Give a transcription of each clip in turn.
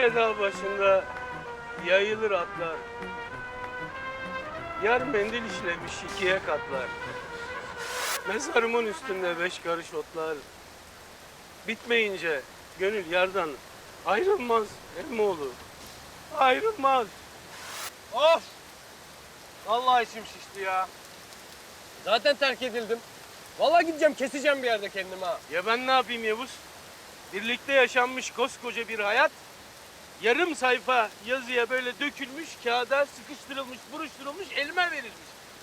Dağ başında yayılır atlar. Yar mendil işlemiş ikiye katlar. Mezarımın üstünde beş karış otlar. Bitmeyince gönül yardan ayrılmaz emmoğlu. Ayrılmaz. Of! Vallahi içim şişti ya. Zaten terk edildim. Vallahi gideceğim keseceğim bir yerde kendimi ha. Ya ben ne yapayım Yavuz? Birlikte yaşanmış koskoca bir hayat yarım sayfa yazıya böyle dökülmüş, kağıda sıkıştırılmış, buruşturulmuş, elime verilmiş.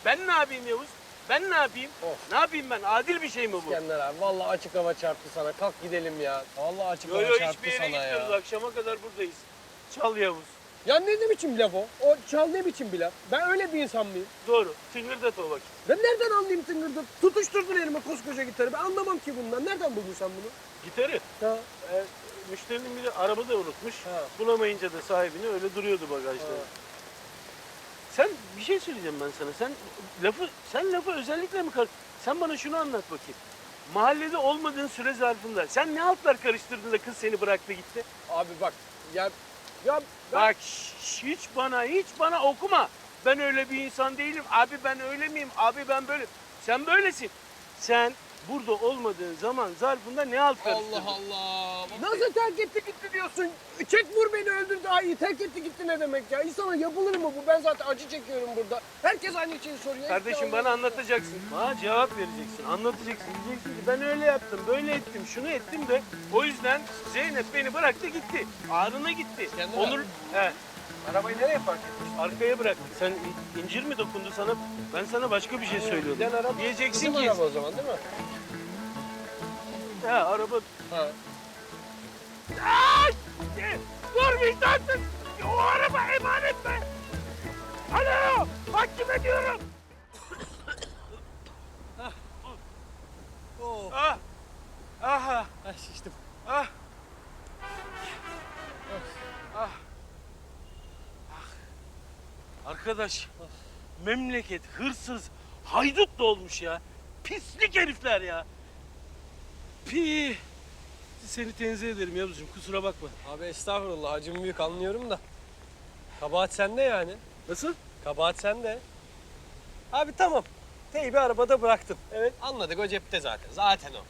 Ben ne yapayım Yavuz? Ben ne yapayım? Of. Ne yapayım ben? Adil bir şey mi bu? İskender abi vallahi açık hava çarptı sana. Kalk gidelim ya. Vallahi açık Yo hava yo çarptı hiçbir yere sana gitmiyoruz. ya. Akşama kadar buradayız. Çal Yavuz. Ya ne, ne biçim laf o? O çal ne biçim bir laf? Ben öyle bir insan mıyım? Doğru. Tıngırdat o vakit. Ben nereden anlayayım tıngırdı? Tutuşturdun elime koskoca gitarı. Ben anlamam ki bundan. Nereden buldun sen bunu? Gitarı. Ha. E, müşterinin biri arabada unutmuş. Ha. Bulamayınca da sahibini öyle duruyordu bagajda. Ha. Sen bir şey söyleyeceğim ben sana. Sen lafı sen lafı özellikle mi kar... Sen bana şunu anlat bakayım. Mahallede olmadığın süre zarfında sen ne altlar karıştırdın da kız seni bıraktı gitti? Abi bak ya ya ben- Bak şş, hiç bana hiç bana okuma. Ben öyle bir insan değilim. Abi ben öyle miyim? Abi ben böyle. Sen böylesin. Sen burada olmadığın zaman zarfında ne alt karıştırdın? Allah Allah. Nasıl terk etti gitti diyorsun? Çek vur beni öldür daha iyi. Terk etti gitti ne demek ya? İnsana yapılır mı bu? Ben zaten acı çekiyorum burada. Herkes aynı şeyi soruyor. Kardeşim bana anlatacaksın. Bana cevap vereceksin. Anlatacaksın. Diyeceksin ki ben öyle yaptım, böyle ettim, şunu ettim de o yüzden Zeynep beni bıraktı gitti. Ağrına gitti. Kendine Onur... He, Arabayı nereye park etmiş? arkaya bıraktı. Sen in- incir mi dokundu sana? Ben sana başka bir şey söylüyordum. Giden araba. Diyeceksin Bizim ki... araba o zaman değil mi? He, araba... Ha. Dur vicdansız! O araba emanet be! Alo! Mahkum ediyorum! Oh. Ah! Aha! Ay şiştim. Arkadaş, memleket hırsız, haydut dolmuş ya. Pislik herifler ya. Pi. Seni tenzih ederim Yavuzcuğum, kusura bakma. Abi estağfurullah acım büyük anlıyorum da. Kabahat sende yani. Nasıl? Kabahat sende. Abi tamam. Teybi arabada bıraktın. Evet. Anladık o cepte zaten. Zaten o.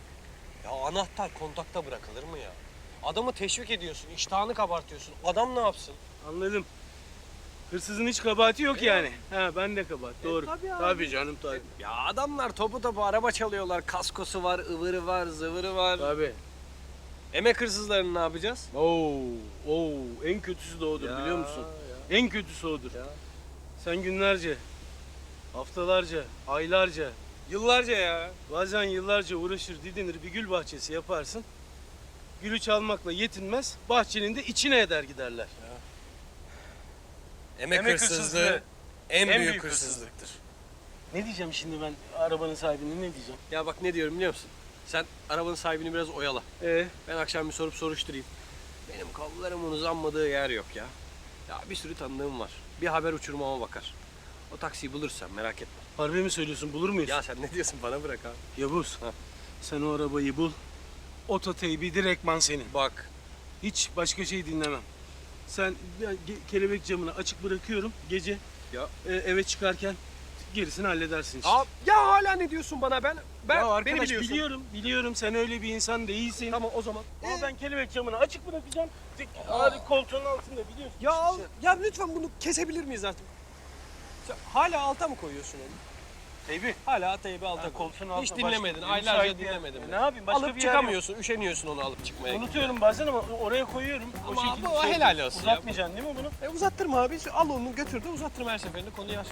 Ya anahtar kontakta bırakılır mı ya? Adamı teşvik ediyorsun, iştahını kabartıyorsun. Adam ne yapsın? Anladım. Hırsızın hiç kabahati yok yani. Ha ben de kabahat, doğru. tabii abi. tabii canım tabii. Ya adamlar topu topu araba çalıyorlar. Kaskosu var, ıvırı var, zıvırı var. Tabii. Emek hırsızlarını ne yapacağız? Oo, oo, en kötüsü de odur Ya, biliyor musun? En kötüsü odur. Ya. Sen günlerce, haftalarca, aylarca, Yıllarca ya. bazen yıllarca uğraşır, didinir bir gül bahçesi yaparsın. Gülü çalmakla yetinmez, bahçenin de içine eder giderler. Emek, Emek hırsızlığı, hırsızlığı en, en büyük, büyük hırsızlıktır. Ne diyeceğim şimdi ben arabanın sahibine ne diyeceğim? Ya bak ne diyorum biliyor musun? Sen arabanın sahibini biraz oyala. Ee, Ben akşam bir sorup soruşturayım. Benim kollarımın uzanmadığı yer yok ya. Ya bir sürü tanıdığım var. Bir haber uçurmama bakar. O taksiyi bulursan merak etme. harbi mi söylüyorsun bulur muyuz? Ya sen ne diyorsun bana bırak abi. Yavuz, Ha. sen o arabayı bul. Ototeybi direktman senin. Bak. Hiç başka şey dinlemem. Sen ge- kelebek camını açık bırakıyorum gece. Ya. e, eve çıkarken gerisini halledersin işte. Ya, ya hala ne diyorsun bana ben? Ben ya beni arkadaş biliyorsun. biliyorum, biliyorum sen öyle bir insan değilsin. Tamam o zaman. Ama ben kelebek camını açık bırakacağım. Dik- Hadi koltuğun altında biliyorsun. Ya al, Şey- ya lütfen bunu kesebilir miyiz artık? Sen hala alta mı koyuyorsun onu? Teybi. Hala teybi alta koy. koltuğun altında Hiç başka- dinlemedin, aylarca müsait bir dinlemedin. E, beni. ne yapayım, başka Alıp bir yer yok. çıkamıyorsun, üşeniyorsun onu alıp çıkmaya. Unutuyorum bazen ama oraya koyuyorum. Ama o şekilde bu şey- helal olsun ya. Uzatmayacaksın değil mi bunu? E uzattırma abi, al onu götür de uzattırma her seferinde konuyu aç.